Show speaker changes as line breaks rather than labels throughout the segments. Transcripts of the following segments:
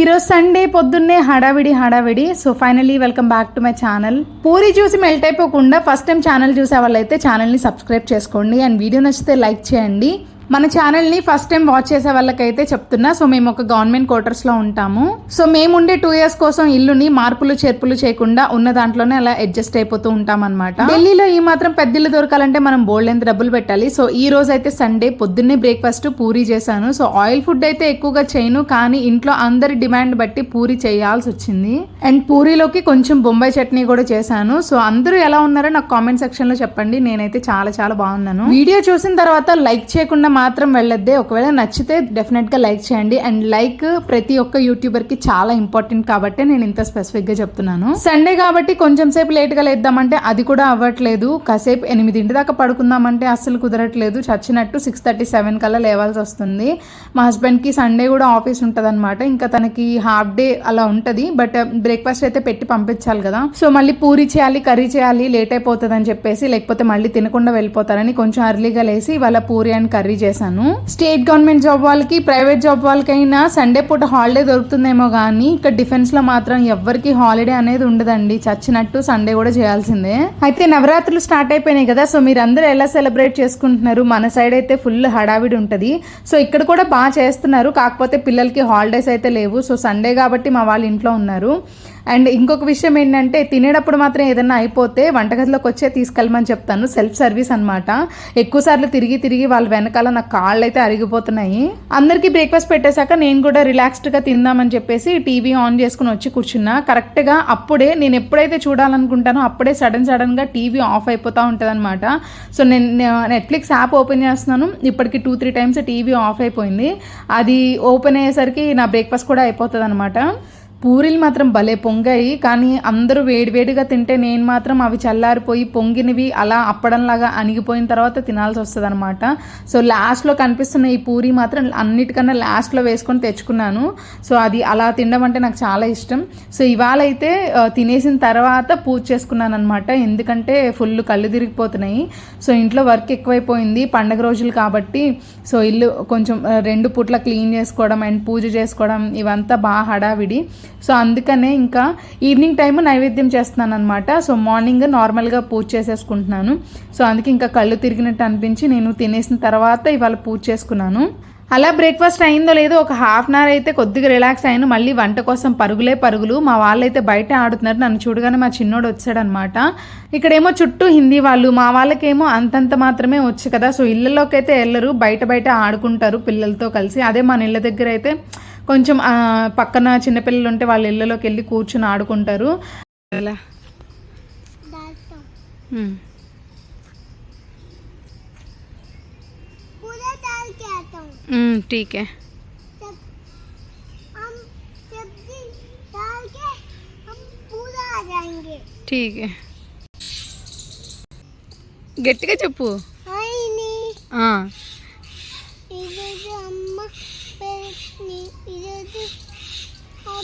ఈరోజు సండే పొద్దున్నే హడావిడి హడావిడి. So finally welcome back to my channel puri చూసి మెల్ట్ అయిపోకుండా ఫస్ట్ టైం ఛానల్ చూసే వాళ్ళైతే ఛానల్ని సబ్స్క్రైబ్ చేసుకోండి. అండ్ వీడియో నచ్చితే లైక్ చేయండి. మన ఛానల్ని ఫస్ట్ టైం వాచ్ చేసే వాళ్ళకైతే చెప్తున్నా. సో మేము ఒక గవర్నమెంట్ క్వార్టర్స్లో ఉంటాము. సో మేము ఉండే టూ ఇయర్స్ కోసం ఇల్లుని మార్పులు చేర్పులు చేయకుండా ఉన్న దాంట్లోనే అలా అడ్జస్ట్ అయిపోతూ ఉంటాం అనమాట ఢిల్లీలో ఈ మాత్రం పెద్ద ఇల్లు దొరకాలంటే మనం బోల్డ్ ఎంత డబ్బులు పెట్టాలి. సో ఈ రోజు అయితే సండే పొద్దున్నే బ్రేక్ఫాస్ట్ పూరి చేశాను. సో ఆయిల్ ఫుడ్ అయితే ఎక్కువగా చేయను. కానీ ఇంట్లో అందరి డిమాండ్ బట్టి పూరి చేయాల్సి వచ్చింది. అండ్ పూరీలోకి కొంచెం బొంబాయి చట్నీ కూడా చేశాను. సో అందరూ ఎలా ఉన్నారో నాకు కామెంట్ సెక్షన్లో చెప్పండి. నేనైతే చాలా చాలా బాగున్నాను. వీడియో చూసిన తర్వాత లైక్ చేయకుండా మాత్రం వెళ్ళొద్దే. ఒకవేళ నచ్చితే డెఫినెట్గా లైక్ చేయండి. అండ్ లైక్ ప్రతి ఒక్క యూట్యూబర్కి చాలా ఇంపార్టెంట్ కాబట్టి నేను ఇంత స్పెసిఫిక్గా చెప్తున్నాను. సండే కాబట్టి కొంచెం సేపు లేట్గా లేద్దామంటే అది కూడా అవ్వట్లేదు. కాసేపు ఎనిమిదింటి దాకా పడుకుందామంటే అస్సలు కుదరట్లేదు. చచ్చినట్టు సిక్స్ థర్టీ సెవెన్ కల్లా లేవాల్సి వస్తుంది. మా హస్బెండ్కి సండే కూడా ఆఫీస్ ఉంటుంది అనమాట ఇంకా తనకి హాఫ్ డే అలా ఉంటుంది. బట్ బ్రేక్ఫాస్ట్ అయితే పెట్టి పంపించాలి కదా. సో మళ్ళీ పూరి చేయాలి కర్రీ చేయాలి లేట్ అయిపోతుంది అని చెప్పేసి లేకపోతే మళ్ళీ తినకుండా వెళ్ళిపోతారని కొంచెం అర్లీగా లేసి వాళ్ళ పూరి అండ్ కర్రీ చేశాను. స్టేట్ గవర్నమెంట్ జాబ్ వాళ్ళకి ప్రైవేట్ జాబ్ వాళ్ళకైనా సండే పూట హాలిడే దొరుకుతుందేమో కానీ ఇక్కడ డిఫెన్స్లో మాత్రం ఎవ్వరికి హాలిడే అనేది ఉండదండి. చచ్చినట్టు సండే కూడా చేయాల్సిందే. అయితే నవరాత్రులు స్టార్ట్ అయిపోయినాయి కదా సో మీరు అందరూ ఎలా సెలబ్రేట్ చేసుకుంటున్నారు? మన సైడ్ అయితే ఫుల్ హడావిడి ఉంటుంది. సో ఇక్కడ కూడా బాగా చేస్తున్నారు. కాకపోతే పిల్లలకి హాలిడేస్ అయితే లేవు. సో సండే కాబట్టి మా వాళ్ళు ఇంట్లో ఉన్నారు. అండ్ ఇంకొక విషయం ఏంటంటే తినేటప్పుడు మాత్రం ఏదైనా అయిపోతే వంటగదిలోకి వచ్చే తీసుకెళ్ళమని చెప్తాను. సెల్ఫ్ సర్వీస్ అనమాట ఎక్కువ సార్లు తిరిగి తిరిగి వాళ్ళ వెనకాల నా కాళ్ళు అయితే అరిగిపోతున్నాయి. అందరికీ బ్రేక్ఫాస్ట్ పెట్టేశాక నేను కూడా రిలాక్స్డ్గా తిందామని చెప్పేసి టీవీ ఆన్ చేసుకుని వచ్చి కూర్చున్నా. కరెక్ట్గా అప్పుడే నేను ఎప్పుడైతే చూడాలనుకుంటానో అప్పుడే సడన్ సడన్గా టీవీ ఆఫ్ అయిపోతూ ఉంటుంది అనమాట సో నేను నెట్ఫ్లిక్స్ యాప్ ఓపెన్ చేస్తున్నాను. ఇప్పటికి two three times TV off అయిపోయింది. అది ఓపెన్ అయ్యేసరికి నా బ్రేక్ఫాస్ట్ కూడా అయిపోతుంది అనమాట పూరీలు మాత్రం భలే పొంగాయి. కానీ అందరూ వేడివేడిగా తింటే నేను మాత్రం అవి చల్లారిపోయి పొంగినవి అలా అప్పడంలాగా అణిగిపోయిన తర్వాత తినాల్సి వస్తుంది అనమాట సో లాస్ట్లో కనిపిస్తున్న ఈ పూరి మాత్రం అన్నిటికన్నా లాస్ట్లో వేసుకొని తెచ్చుకున్నాను. సో అది అలా తినడం అంటే నాకు చాలా ఇష్టం. సో ఇవాళ అయితే తినేసిన తర్వాత పూజ చేసుకున్నాను అనమాట ఎందుకంటే ఫుల్ కళ్ళు తిరిగిపోతున్నాయి. సో ఇంట్లో వర్క్ ఎక్కువైపోయింది పండగ రోజులు కాబట్టి. సో ఇల్లు కొంచెం రెండు పూట్ల క్లీన్ చేసుకోవడం అండ్ పూజ చేసుకోవడం ఇవంతా బాగా హడావిడి. సో అందుకనే ఇంకా ఈవినింగ్ టైం నైవేద్యం చేస్తున్నాను అనమాట సో మార్నింగ్ నార్మల్గా పూజ చేసేసుకుంటున్నాను. సో అందుకే ఇంకా కళ్ళు తిరిగినట్టు అనిపించి నేను తినేసిన తర్వాత ఇవాళ పూజ చేసుకున్నాను. అలా బ్రేక్ఫాస్ట్ అయిందో లేదో ఒక హాఫ్ అన్ అవర్ అయితే కొద్దిగా రిలాక్స్ అయ్యాను. మళ్ళీ వంట కోసం పరుగులే పరుగులు. మా వాళ్ళైతే బయట ఆడుతున్నారు. నన్ను చూడగానే మా చిన్నోడు వచ్చాడనమాట ఇక్కడేమో చుట్టూ హిందీ వాళ్ళు మా వాళ్ళకేమో అంతంత మాత్రమే వచ్చు కదా. సో ఇళ్ళలోకి అయితే వెళ్ళరు బయట బయట ఆడుకుంటారు పిల్లలతో కలిసి. అదే మన ఇళ్ళ దగ్గర అయితే కొంచెం ఆ, పక్కన చిన్నపిల్లలు ఉంటే వాళ్ళ ఇళ్ళలోకి వెళ్ళి కూర్చుని ఆడుకుంటారు ఎలా ఉమ్.
पूरा डाल के आता हूँ
ఉమ్, ఠీకే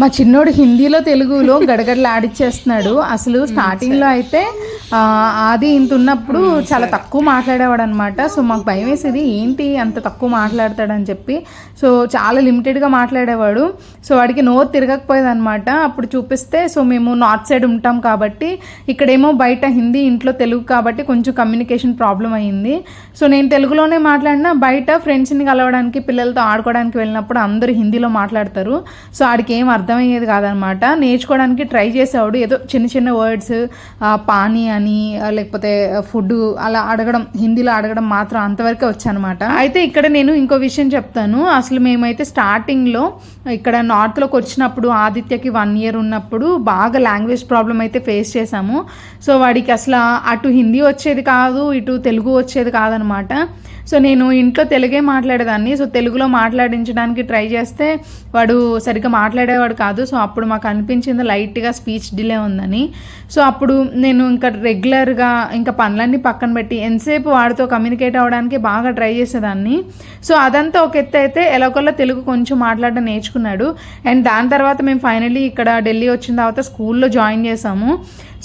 మా చిన్నోడు హిందీలో తెలుగులో గడగడలు ఆడిచ్చేస్తున్నాడు. అసలు స్టార్టింగ్లో అయితే ఆది ఇంత ఉన్నప్పుడు చాలా తక్కువ మాట్లాడేవాడు అనమాట సో మాకు భయం వేసేది ఏంటి అంత తక్కువ మాట్లాడతాడని చెప్పి. సో చాలా లిమిటెడ్గా మాట్లాడేవాడు. సో వాడికి నోరు తిరగకపోయేది అనమాట అప్పుడు చూపిస్తే సో మేము నార్త్ సైడ్ ఉంటాం కాబట్టి ఇక్కడేమో బయట హిందీ ఇంట్లో తెలుగు కాబట్టి కొంచెం కమ్యూనికేషన్ ప్రాబ్లం అయ్యింది సో నేను తెలుగులోనే మాట్లాడినా బయట ఫ్రెండ్స్ని కలవడానికి పిల్లలతో ఆడుకోవడానికి వెళ్ళినప్పుడు అందరూ హిందీలో మాట్లాడతారు. సో ఆడికి ఏం అర్థమయ్యేది కాదనమాట. నేర్చుకోవడానికి ట్రై చేసేవాడు. ఏదో చిన్న చిన్న వర్డ్స్ పానీ అని లేకపోతే ఫుడ్ అలా అడగడం హిందీలో అడగడం మాత్రం అంతవరకే వచ్చానమాట. అయితే ఇక్కడ నేను ఇంకో విషయం చెప్తాను. అసలు మేమైతే స్టార్టింగ్లో ఇక్కడ నార్త్లోకి వచ్చినప్పుడు ఆదిత్యకి వన్ ఇయర్ ఉన్నప్పుడు బాగా లాంగ్వేజ్ ప్రాబ్లం అయితే ఫేస్ చేశాము. సో వాడికి అసలు అటు హిందీ వచ్చేది కాదు ఇటు తెలుగు వచ్చేది కాదనమాట. సో నేను ఇంట్లో తెలుగే మాట్లాడేదాన్ని. సో తెలుగులో మాట్లాడించడానికి ట్రై చేస్తే వాడు సరిగ్గా మాట్లాడేవాడు మాట్లాడేవాడు కాదు. సో అప్పుడు మాకు అనిపించింది లైట్గా స్పీచ్ డిలే ఉందని. సో అప్పుడు నేను ఇంకా రెగ్యులర్గా ఇంకా పనులన్నీ పక్కన పెట్టి ఎంతసేపు వాడితో కమ్యూనికేట్ అవ్వడానికి బాగా ట్రై చేసేదాన్ని. సో అదంతా ఒక ఎత్తు అయితే ఎలాగోలా తెలుగు కొంచెం మాట్లాడడం నేర్చుకున్నాడు. అండ్ దాని తర్వాత మేము ఫైనలీ ఇక్కడ ఢిల్లీ వచ్చిన తర్వాత స్కూల్లో జాయిన్ చేసాము.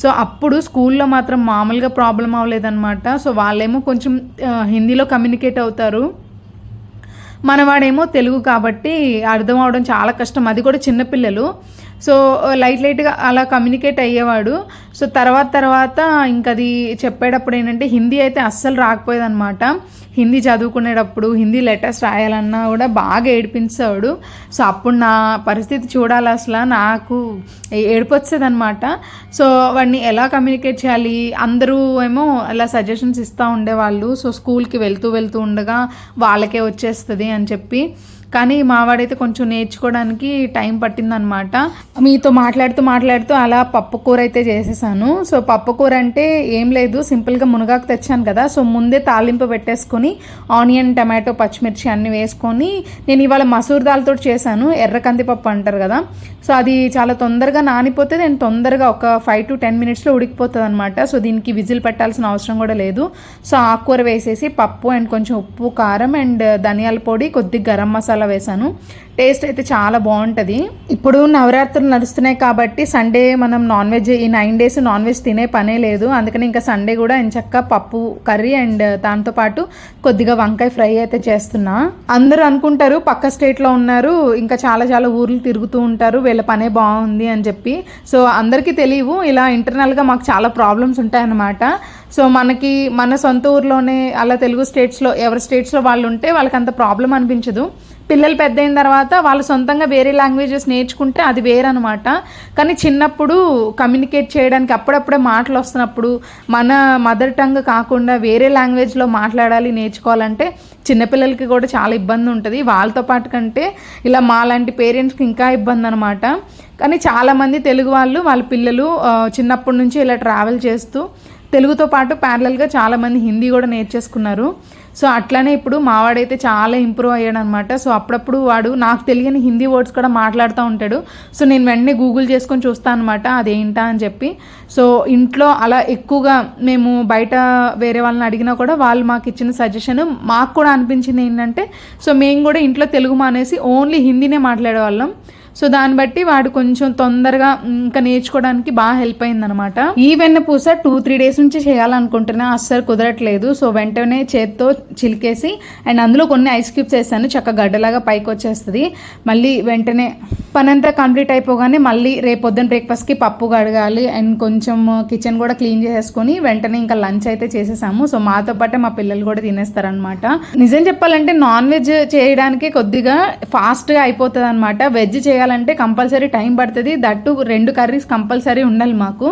సో అప్పుడు స్కూల్లో మాత్రం మామూలుగా ప్రాబ్లం అవ్వలేదన్నమాట. సో వాళ్ళేమో కొంచెం హిందీలో కమ్యూనికేట్ అవుతారు. మనవాడేమో తెలుగు కాబట్టి అర్థం అవడం చాలా కష్టం. అది కూడా చిన్నపిల్లలు సో లైట్ లైట్గా అలా కమ్యూనికేట్ అయ్యేవాడు. సో తర్వాత తర్వాత ఇంకది అది చెప్పేటప్పుడు ఏంటంటే హిందీ అయితే అస్సలు రాకపోయేదన్నమాట. హిందీ చదువుకునేటప్పుడు హిందీ లెటర్స్ రాయాలన్నా కూడా బాగా ఏడిపించేవాడు. సో అప్పుడు నా పరిస్థితి చూడాలి అసలు. నాకు ఏడుపు సో వాడిని ఎలా కమ్యూనికేట్ చేయాలి? అందరూ ఏమో అలా సజెషన్స్ ఇస్తూ ఉండేవాళ్ళు. సో స్కూల్కి వెళ్తూ వెళ్తూ ఉండగా వాళ్ళకే వచ్చేస్తుంది అని చెప్పి. కానీ మావాడైతే కొంచెం నేర్చుకోవడానికి టైం పట్టిందనమాట. మీతో మాట్లాడుతూ మాట్లాడుతూ అలా పప్పు కూర అయితే చేసేసాను. సో పప్పు కూర అంటే ఏం లేదు సింపుల్గా మునగాకు తెచ్చాను కదా. సో ముందే తాలింపు పెట్టేసుకొని ఆనియన్ టమాటో పచ్చిమిర్చి అన్నీ వేసుకొని నేను ఇవాళ మసూర్ దాల్తో చేశాను. ఎర్ర కందిపప్పు అంటారు కదా. సో అది చాలా తొందరగా నానిపోతే నేను తొందరగా ఒక ఫైవ్ టు టెన్ మినిట్స్లో ఉడికిపోతుంది అనమాట సో దీనికి విజిల్ పెట్టాల్సిన అవసరం కూడా లేదు. సో ఆకుకూర వేసేసి పప్పు అండ్ కొంచెం ఉప్పు కారం అండ్ ధనియాల పొడి కొద్దిగా గరం మసాలా వేసాను. టేస్ట్ అయితే చాలా బాగుంటుంది. ఇప్పుడు నవరాత్రులు నడుస్తున్నాయి కాబట్టి సండే మనం నాన్ వెజ్ ఈ నైన్ డేస్ నాన్ వెజ్ తినే పనే లేదు. అందుకని ఇంకా సండే కూడా ఎంచక్క పప్పు కర్రీ అండ్ దాంతోపాటు కొద్దిగా వంకాయ ఫ్రై అయితే చేస్తున్నా. అందరూ అనుకుంటారు పక్క స్టేట్లో ఉన్నారు ఇంకా చాలా చాలా ఊర్లు తిరుగుతూ ఉంటారు వీళ్ళ పనే బాగుంది అని చెప్పి. సో అందరికీ తెలియవు ఇలా ఇంటర్నల్గా మాకు చాలా ప్రాబ్లమ్స్ ఉంటాయన్నమాట. సో మనకి మన సొంత ఊర్లోనే అలా తెలుగు స్టేట్స్లో ఎవరి స్టేట్స్లో వాళ్ళు ఉంటే వాళ్ళకి అంత ప్రాబ్లం అనిపించదు. పిల్లలు పెద్ద అయిన తర్వాత వాళ్ళు సొంతంగా వేరే లాంగ్వేజెస్ నేర్చుకుంటే అది వేరనమాట కానీ చిన్నప్పుడు కమ్యూనికేట్ చేయడానికి అప్పుడప్పుడే మాటలు వస్తున్నప్పుడు మన మదర్ టంగ్ కాకుండా వేరే లాంగ్వేజ్లో మాట్లాడాలి నేర్చుకోవాలంటే చిన్నపిల్లలకి కూడా చాలా ఇబ్బంది ఉంటుంది. వాళ్ళతో పాటు కంటే ఇలా మాలాంటి పేరెంట్స్కి ఇంకా ఇబ్బంది అనమాట కానీ చాలామంది తెలుగు వాళ్ళు వాళ్ళ పిల్లలు చిన్నప్పటి నుంచి ఇలా ట్రావెల్ చేస్తూ తెలుగుతో పాటు ప్యారలల్గా చాలామంది హిందీ కూడా నేర్చేసుకున్నారు. సో అట్లానే ఇప్పుడు మావాడైతే చాలా ఇంప్రూవ్ అయ్యాడు అనమాట సో అప్పుడప్పుడు వాడు నాకు తెలియని హిందీ వర్డ్స్ కూడా మాట్లాడుతూ ఉంటాడు. సో నేను వెంటనే గూగుల్ చేసుకొని చూస్తాను అనమాట అదేంటా అని చెప్పి. సో ఇంట్లో అలా ఎక్కువగా మేము బయట వేరే వాళ్ళని అడిగినా కూడా వాళ్ళు మాకు ఇచ్చిన సజెషన్ మాకు కూడా అనిపించింది ఏంటంటే సో మేము కూడా ఇంట్లో తెలుగు మానేసి ఓన్లీ హిందీనే మాట్లాడేవాళ్ళం. సో దాన్ని బట్టి వాడు కొంచెం తొందరగా ఇంకా నేర్చుకోవడానికి బాగా హెల్ప్ అయిందనమాట ఈ వెన్నపూస టూ త్రీ డేస్ నుంచి చేయాలనుకుంటున్నా అస్సలు కుదరట్లేదు. సో వెంటనే చేత్తో చిలికేసి అండ్ అందులో కొన్ని ఐస్ క్యూబ్స్ వేసాను. చక్క గడ్డలాగా పైకి వచ్చేస్తుంది. మళ్ళీ వెంటనే పనంతా కంప్లీట్ అయిపోగానే మళ్ళీ రేపు బ్రేక్ఫాస్ట్కి పప్పు కడగాలి అండ్ కొంచెం కిచెన్ కూడా క్లీన్ చేసేసుకొని వెంటనే ఇంకా లంచ్ అయితే చేసేసాము. సో మాతో పాటే మా పిల్లలు కూడా తినేస్తారనమాట నిజం చెప్పాలంటే నాన్ వెజ్ చేయడానికి కొద్దిగా ఫాస్ట్గా అయిపోతుంది అనమాట వెజ్ చేయాలి చేయాలంటే కంపల్సరీ టైం పడుతుంది. దట్టు రెండు కర్రీస్ కంపల్సరీ ఉండాలి మాకు.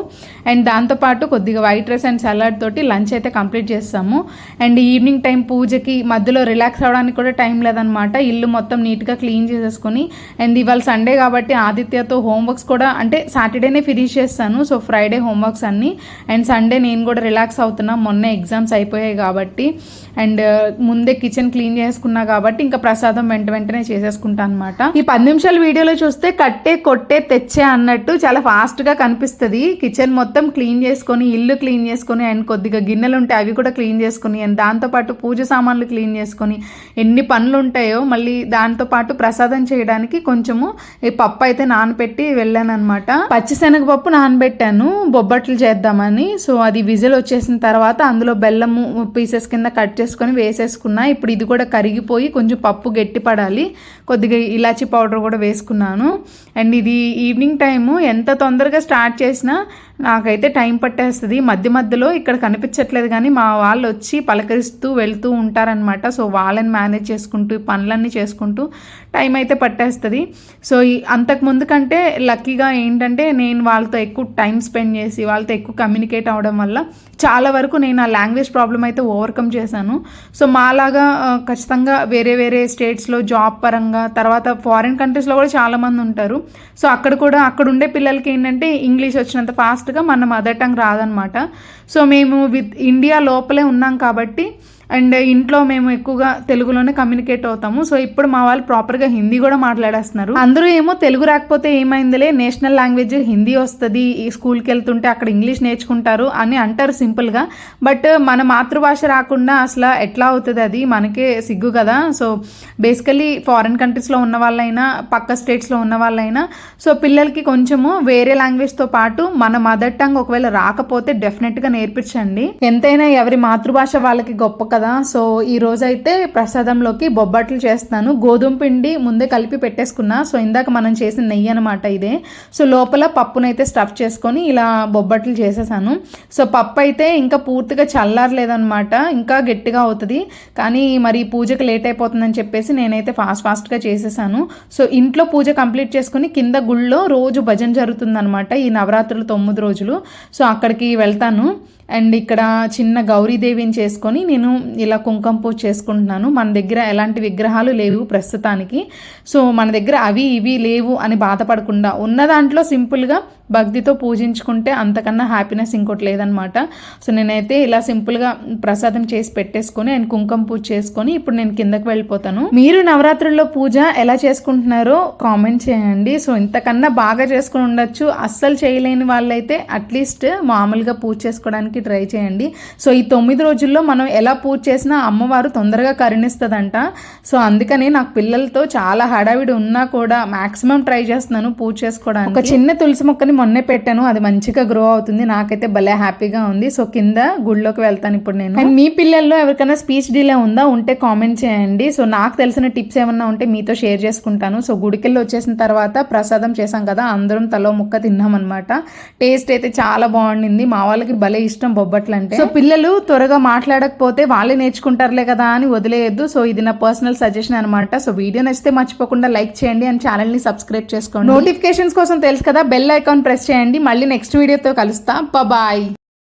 అండ్ దాంతోపాటు కొద్దిగా వైట్ రైస్ అండ్ సలాడ్ తోటి లంచ్ అయితే కంప్లీట్ చేస్తాము. అండ్ ఈవినింగ్ టైం పూజకి మధ్యలో రిలాక్స్ అవ్వడానికి కూడా టైం లేదనమాట. ఇల్లు మొత్తం నీట్గా క్లీన్ చేసేసుకొని అండ్ ఇవాళ సండే కాబట్టి ఆదిత్యతో హోంవర్క్స్ కూడా అంటే సాటర్డేనే ఫినిష్ చేస్తాను. సో ఫ్రైడే హోంవర్క్స్ అన్నీ. అండ్ సండే నేను కూడా రిలాక్స్ అవుతున్నా. మొన్న ఎగ్జామ్స్ అయిపోయాయి కాబట్టి. అండ్ ముందే కిచెన్ క్లీన్ చేసుకున్నా కాబట్టి ఇంకా ప్రసాదం వెంట వెంటనే చేసేసుకుంటా అనమాట ఈ పది నిమిషాల వీడియోలో చూస్తే కట్టే కొట్టే తెచ్చే అన్నట్టు చాలా ఫాస్ట్గా కనిపిస్తుంది. కిచెన్ మొత్తం క్లీన్ చేసుకొని ఇల్లు క్లీన్ చేసుకొని అండ్ కొద్దిగా గిన్నెలు ఉంటాయి అవి కూడా క్లీన్ చేసుకొని అండ్ దాంతోపాటు పూజ సామాన్లు క్లీన్ చేసుకొని ఎన్ని పనులు ఉంటాయో మళ్ళీ దాంతోపాటు ప్రసాదం చేయడానికి కొంచెము ఈ పప్పు అయితే నానబెట్టి వెళ్ళాను అనమాట పచ్చిశనగపప్పు నానబెట్టాను బొబ్బట్లు చేద్దామని. సో అది విజిల్ వచ్చేసిన తర్వాత అందులో బెల్లము పీసెస్ కింద కట్ చేసుకొని వేసేసుకున్నా. ఇప్పుడు ఇది కూడా కరిగిపోయి కొంచెం పప్పు గట్టి పడాలి కొద్దిగా ఇలాచి పౌడర్ కూడా వేసుకున్నాను. అండ్ ఇది ఈవినింగ్ టైము. ఎంత తొందరగా స్టార్ట్ చేసినా నాకైతే టైం పట్టేస్తుంది. మధ్య మధ్యలో ఇక్కడ కనిపించట్లేదు కానీ మా వాళ్ళు వచ్చి పలకరిస్తూ వెళ్తూ ఉంటారనమాట సో వాళ్ళని మేనేజ్ చేసుకుంటూ పనులన్నీ చేసుకుంటూ టైం అయితే పట్టేస్తుంది. సో ఈ అంతకు ముందు కంటే లక్కీగా ఏంటంటే నేను వాళ్ళతో ఎక్కువ టైం స్పెండ్ చేసి వాళ్ళతో ఎక్కువ కమ్యూనికేట్ అవ్వడం వల్ల చాలా వరకు నేను ఆ లాంగ్వేజ్ ప్రాబ్లం అయితే ఓవర్కమ్ చేశాను. సో మాలాగా ఖచ్చితంగా వేరే వేరే స్టేట్స్లో జాబ్ పరంగా తర్వాత ఫారిన్ కంట్రీస్లో కూడా చాలామంది ఉంటారు. సో అక్కడ కూడా అక్కడ ఉండే పిల్లలకి ఏంటంటే ఇంగ్లీష్ వచ్చినంత ఫాస్ట్గా మన మదర్ టంగ్ రాదనమాట. సో మేము విత్ ఇండియా లోపలే ఉన్నాం కాబట్టి అండ్ ఇంట్లో మేము ఎక్కువగా తెలుగులోనే కమ్యూనికేట్ అవుతాము. సో ఇప్పుడు మా వాళ్ళు ప్రాపర్గా హిందీ కూడా మాట్లాడేస్తున్నారు. అందరూ ఏమో తెలుగు రాకపోతే ఏమైందిలే నేషనల్ లాంగ్వేజ్ హిందీ వస్తుంది ఈ స్కూల్కి వెళ్తుంటే అక్కడ ఇంగ్లీష్ నేర్చుకుంటారు అని అంటారు సింపుల్గా బట్ మన మాతృభాష రాకుండా అసలు ఎట్లా అవుతుంది అది? మనకే సిగ్గు కదా. సో బేసికలీ ఫారిన్ కంట్రీస్లో ఉన్న వాళ్ళైనా పక్క స్టేట్స్లో ఉన్న వాళ్ళైనా సో పిల్లలకి కొంచెము వేరే లాంగ్వేజ్తో పాటు మన మదర్ టంగ్ ఒకవేళ రాకపోతే డెఫినెట్గా నేర్పించండి. ఎంతైనా ఎవరి మాతృభాష వాళ్ళకి గొప్ప కదా. సో ఈ రోజైతే ప్రసాదంలోకి బొబ్బట్లు చేస్తాను గోధుమ పిండి ముందే కలిపి పెట్టేసుకున్నా. సో ఇందాక మనం చేసిన నెయ్యి అనమాట ఇదే. సో లోపల పప్పునైతే స్టఫ్ చేసుకొని ఇలా బొబ్బట్లు చేసేసాను. సో పప్పు అయితే ఇంకా పూర్తిగా చల్లారలేదనమాట ఇంకా గట్టిగా అవుతుంది. కానీ మరి పూజకి లేట్ అయిపోతుందని చెప్పేసి నేనైతే ఫాస్ట్ ఫాస్ట్గా చేసేసాను. సో ఇంట్లో పూజ కంప్లీట్ చేసుకుని కింద గుళ్ళో రోజు భజన జరుగుతుందనమాట ఈ నవరాత్రులు తొమ్మిది రోజులు. సో అక్కడికి వెళ్తాను. అండ్ ఇక్కడ చిన్న గౌరీదేవిని చేసుకొని నేను ఇలా కుంకుమ పూజ చేసుకుంటున్నాను. మన దగ్గర ఎలాంటి విగ్రహాలు లేవు ప్రస్తుతానికి. సో మన దగ్గర అవి ఇవి లేవు అని బాధపడకుండా ఉన్న దాంట్లో సింపుల్గా భక్తితో పూజించుకుంటే అంతకన్నా హ్యాపీనెస్ ఇంకోటి లేదనమాట సో నేనైతే ఇలా సింపుల్గా ప్రసాదం చేసి పెట్టేసుకొని అండ్ కుంకుమ పూజ చేసుకొని ఇప్పుడు నేను కిందకి వెళ్ళిపోతాను. మీరు నవరాత్రుల్లో పూజ ఎలా చేసుకుంటున్నారో కామెంట్ చేయండి. సో ఇంతకన్నా బాగా చేసుకుని ఉండొచ్చు. అస్సలు చేయలేని వాళ్ళైతే అట్లీస్ట్ మామూలుగా పూజ చేసుకోవడానికి ట్రై చేయండి. సో ఈ తొమ్మిది రోజుల్లో మనం ఎలా పూజ చేసినా అమ్మవారు తొందరగా కరుణిస్తుందంట. సో అందుకని నాకు పిల్లలతో చాలా హడావిడి ఉన్నా కూడా మాక్సిమం ట్రై చేస్తున్నాను పూజ చేసుకోవడానికి. ఒక చిన్న తులసి మొక్కని మొన్నే పెట్టాను. అది మంచిగా గ్రో అవుతుంది. నాకైతే భలే హ్యాపీగా ఉంది. సో కింద గుళ్ళోకి వెళ్తాను ఇప్పుడు నేను. అండ్ మీ పిల్లల్లో ఎవరికైనా స్పీచ్ డీలే ఉందా? ఉంటే కామెంట్ చేయండి. సో నాకు తెలిసిన టిప్స్ ఏమన్నా ఉంటే మీతో షేర్ చేసుకుంటాను. సో గుడికెళ్ళి వచ్చేసిన తర్వాత ప్రసాదం చేసాం కదా అందరం తలో ముక్క తిన్నాం అనమాట టేస్ట్ అయితే చాలా బాగుండింది. మా వాళ్ళకి భలే ఇష్టం బొబ్బట్లు అంటే సో పిల్లలు త్వరగా మాట్లాడకపోతే వాళ్ళే నేర్చుకుంటారులే కదా అని వదిలేయద్దు. సో ఇది నా పర్సనల్ సజెషన్ అనమాట సో వీడియో నచ్చితే మర్చిపోకుండా లైక్ చేయండి అండ్ ఛానల్ని సబ్స్క్రైబ్ చేసుకోండి. నోటిఫికేషన్స్ కోసం తెలుసు కదా బెల్ ఐకాన్ ప్రెస్ చేయండి. మళ్ళీ నెక్స్ట్ వీడియోతో కలుస్తా. బాయ్